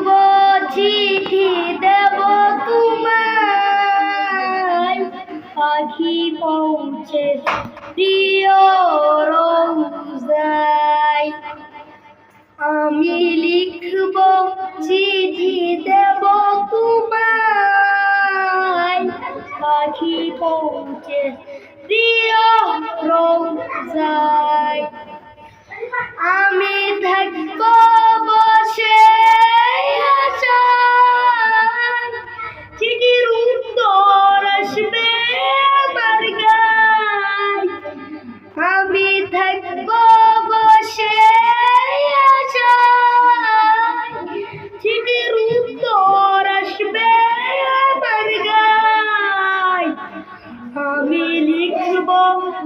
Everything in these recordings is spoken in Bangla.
লিখব চিঠি দেব তোমায়। পাখি পৌঁছে প্রিয় রোজায় আমি লিখব চিঠি দেব তোমায়। পাখি পৌঁছে প্রিয় রোজায়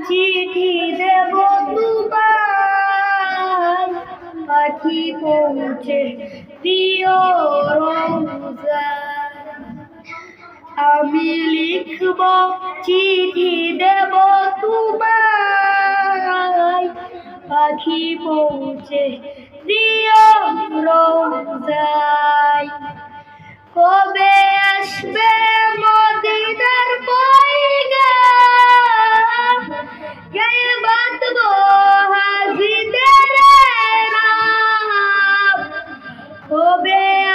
চিঠি দেব তোমায় পাখি পৌঁছে প্রিয় আমি লিখব চিঠি দেব তোমায় পাখি পৌঁছে প্রিয় রোজায় কবে আসবে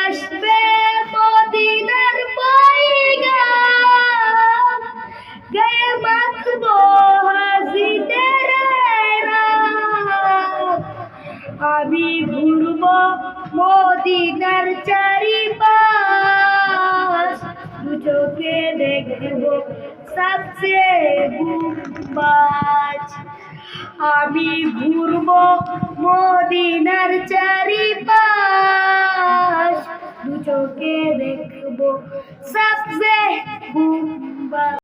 আসবে মদিনার পয়গাম। গায়ে হাজিদের নাম আমি ঘুরব মদিনার চারিপাশ। দু চোখে দেখব সবচেয়ে গুম্বাজ। আমি ঘুরব মদিনার চারিপাশ। চোখে দেখব। সবসে গুম্বাজ